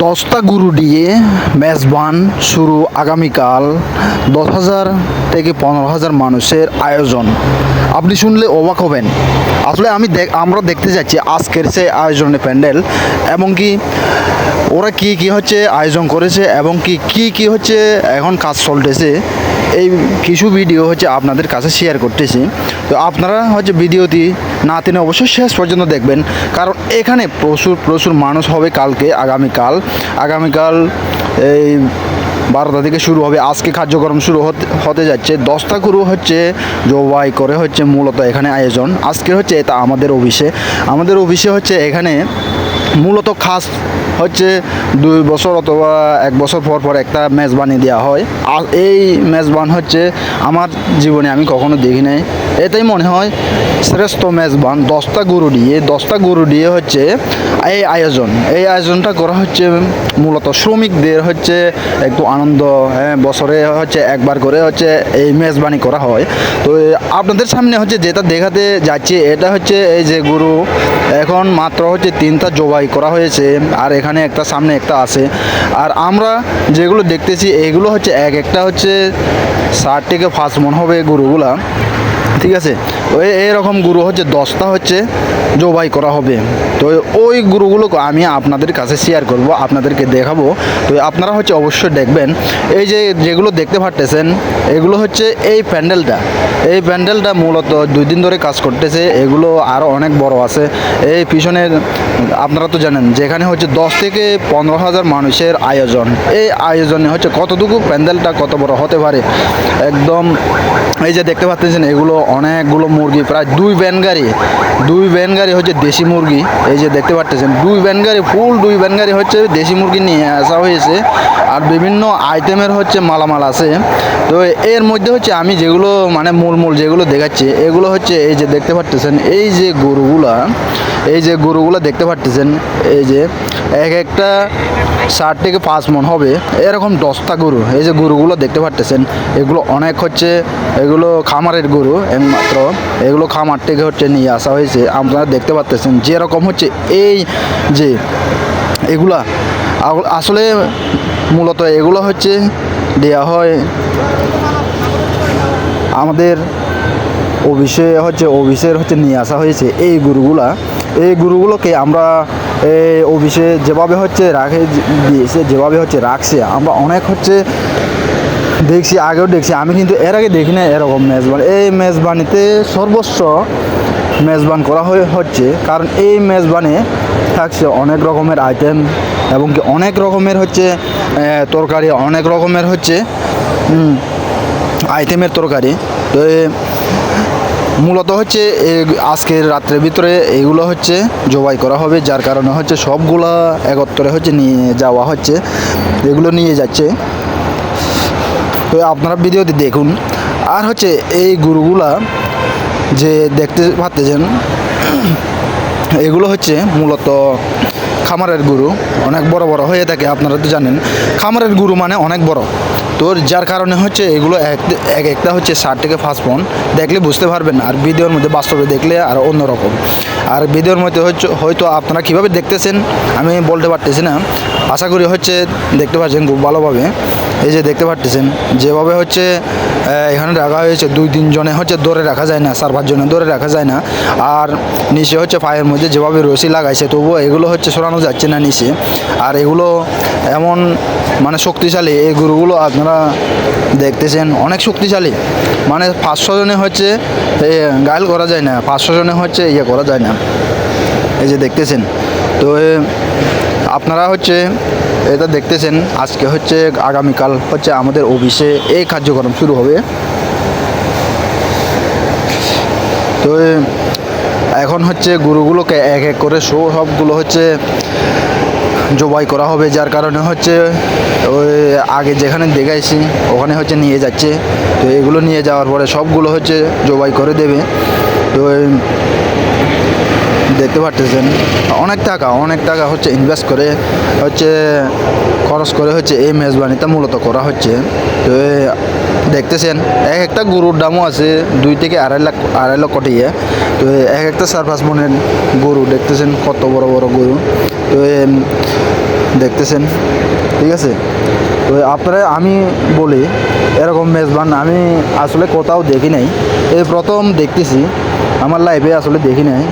দশটা গুরু দিয়ে মেজবান শুরু আগামীকাল দশ হাজার থেকে পনেরো হাজার মানুষের আয়োজন। আপনি শুনলে অবাক হবেন। আসলে আমি আমরা দেখতে যাচ্ছি আজকের সে আয়োজনের প্যান্ডেল এবং কি ওরা কি কি হচ্ছে আয়োজন করেছে এবং কি কি কি হচ্ছে এখন কাজ চলতেছে, এই কিছু ভিডিও হচ্ছে আপনাদের কাছে শেয়ার করতেছি। তো আপনারা হচ্ছে ভিডিওটি না, তিনি অবশ্যই শেষ পর্যন্ত দেখবেন। কারণ এখানে প্রচুর প্রচুর মানুষ হবে কালকে, আগামীকাল। আগামীকাল এই বারোটা থেকে শুরু হবে। আজকে কার্যক্রম শুরু হতে যাচ্ছে। দশটা গুরু হচ্ছে, জবাই করে হচ্ছে মূলত এখানে আয়োজন। আজকে হচ্ছে এটা আমাদের অফিসে। আমাদের অফিসে হচ্ছে এখানে মূলত খাস হচ্ছে দুই বছর অথবা এক বছর পর পর একটা মেজবানি দেওয়া হয়। আর এই মেজবান হচ্ছে আমার জীবনে আমি কখনো দেখি নাই। এটাই মনে হয় শ্রেষ্ঠ মেজবান, দশটা গরু দিয়ে দশটা গরু দিয়ে হচ্ছে এই আয়োজন। এই আয়োজনটা করা হচ্ছে মূলত শ্রমিকদের হচ্ছে একটু আনন্দ হ্যাঁ বছরে হচ্ছে একবার করে হচ্ছে এই মেজবানি করা হয়। তো আপনাদের সামনে হচ্ছে যেটা দেখাতে যাচ্ছি, এটা হচ্ছে এই যে গরু, এখন মাত্র হচ্ছে তিনটা জবাই করা হয়েছে, আর এখানে একটা সামনে একটা আছে। আর আমরা যেগুলো দেখতেছি, এগুলো হচ্ছে এক একটা হচ্ছে ষাট থেকে পাঁচ মন হবে গরুগুলা। ঠিক আছে? ওই এরকম গুরু হচ্ছে, দশটা হচ্ছে জবাই করা হবে। তো ওই গুরুগুলো আমি আপনাদের কাছে শেয়ার করব, আপনাদেরকে দেখাবো। তো আপনারা হচ্ছে অবশ্যই দেখবেন, এই যে যেগুলো দেখতে পারতেছেন, এগুলো হচ্ছে এই প্যান্ডেলটা। এই প্যান্ডেলটা মূলত দুই দিন ধরে কাজ করতেছে, এগুলো আরও অনেক বড় আছে। এই পিছনে আপনারা তো জানেন, যেখানে হচ্ছে দশ থেকে পনেরো হাজার মানুষের আয়োজন। এই আয়োজনে হচ্ছে কতটুকু প্যান্ডেলটা কত বড় হতে পারে? একদম, এই যে দেখতে পাচ্ছেন, এগুলো অনেকগুলো মুরগি, প্রায় দুই ভ্যান গাড়ি, দুই ভ্যান গাড়ি হচ্ছে দেশি মুরগি। এই যে দেখতে পাচ্ছেন, দুই ভ্যান গাড়ি ফুল দুই ভ্যান গাড়ি হচ্ছে দেশি মুরগি নিয়ে আসা হয়েছে। আর বিভিন্ন আইটেমের হচ্ছে মালামাল আছে। তো এর মধ্যে হচ্ছে আমি যেগুলো মানে মূল মূল যেগুলো দেখাচ্ছি, এগুলো হচ্ছে এই যে দেখতে পাচ্ছেন, এই যে গরুগুলা, এই যে গরুগুলো দেখতে পাচ্ছেন, এই যে এক একটা ষাট থেকে পাঁচ মন হবে। এরকম দশটা গরু, এই যে গরুগুলো দেখতে পাচ্ছেন এগুলো অনেক হচ্ছে, এগুলো খামারের গরু একমাত্র। এগুলো খামার থেকে হচ্ছে নিয়ে আসা হয়েছে। আপনারা দেখতে পাচ্ছেন যেরকম হচ্ছে এই যে এগুলা। আসলে মূলত এগুলো হচ্ছে দেওয়া হয় আমাদের অফিসে হচ্ছে, অফিসের হচ্ছে নিয়ে আসা হয়েছে এই গরুগুলা। এই গরুগুলোকে আমরা অফিসে যেভাবে হচ্ছে রাখে দিয়েছে, যেভাবে হচ্ছে রাখছে, আমরা অনেক হচ্ছে দেখছি, আগেও দেখছি, আমি কিন্তু এর আগে দেখি না এরকম মেজবান। এই মেজবানিতে সর্বোচ্চ মেজবান করা হয়ে হচ্ছে, কারণ এই মেজবানে থাকছে অনেক রকমের আইটেম এবং কি অনেক রকমের হচ্ছে তরকারি, অনেক রকমের হচ্ছে আইটেমের তরকারি। তো মূলত হচ্ছে আজকের রাত্রের ভিতরে এগুলো হচ্ছে জবাই করা হবে, যার কারণে হচ্ছে সবগুলা একত্রে হচ্ছে নিয়ে যাওয়া হচ্ছে, এগুলো নিয়ে যাচ্ছে। তো আপনারা ভিডিওতে দেখুন। আর হচ্ছে এই গরুগুলা যে দেখতে পাচ্ছেন, এগুলো হচ্ছে মূলত খামারের গরু, অনেক বড় বড় হয়ে থাকে, আপনারা তো জানেন। খামারের গরু মানে অনেক বড়। তো যার কারণে হচ্ছে এগুলো এক এক একটা হচ্ছে ষাট থেকে পাঁচ পন দেখলে বুঝতে পারবেন আর ভিডিওর মধ্যে বাস্তবে দেখলে আর অন্যরকম। আর ভিডিওর মধ্যে হচ্ছে, হয়তো আপনারা কীভাবে দেখতেছেন, আমি বলতে পারতেছি না। আশা করি হচ্ছে দেখতে পাচ্ছেন খুব ভালোভাবে। এই যে দেখতে পারতেছেন যেভাবে হচ্ছে এখানে রাখা হয়েছে দুই তিনজনে হচ্ছে দৌড়ে রাখা যায় না চার পাঁচজনে দৌড়ে রাখা যায় না। আর নিচে হচ্ছে পায়ের মধ্যে যেভাবে রশি লাগাইছে তবুও এগুলো হচ্ছে সরানো যাচ্ছে না নিচে। আর এগুলো এমন মানে শক্তিশালী এই গরুগুলো আপনারা দেখতেছেন অনেক শক্তিশালী। মানে পাঁচশো জনে হচ্ছে এ, গায়েল করা যায় না পাঁচশো জনে হচ্ছে ইয়ে করা যায় না। এই যে দেখতেছেন তো আপনারা হচ্ছে এটা দেখতেছেন, আজকে হচ্ছে আগামীকাল হচ্ছে আমাদের অফিসে এই কার্যক্রম শুরু হবে। তো, এখন হচ্ছে গরুগুলোকে এক এক করে শো সবগুলো হচ্ছে জবাই করা হবে, যার কারণে হচ্ছে ওই আগে যেখানে দেখাইছি, ওখানে হচ্ছে নিয়ে যাচ্ছে। তো এগুলো নিয়ে যাওয়ার পরে সবগুলো হচ্ছে জবাই করে দেবে। তো দেখতে পারতেছেন। অনেক টাকা অনেক টাকা হচ্ছে ইনভেস্ট করে, হচ্ছে খরচ করে হচ্ছে এই মেজবানিটা মূলত করা হচ্ছে। তো দেখতেছেন, এক একটা গরুর দামও আছে দুই থেকে আড়াই লাখ, আড়াই লক্ষ টিয়ে তো এক একটা চার পাঁচ মনের গরু, দেখতেছেন কত বড় বড় গরু। তো দেখতেছেন, ঠিক আছে? তো আপনারা আমি বলি, এরকম মেজবান আমি আসলে কোথাও দেখি নাই। এই প্রথম দেখতেছি, আমার লাইফে আসলে দেখি নাই।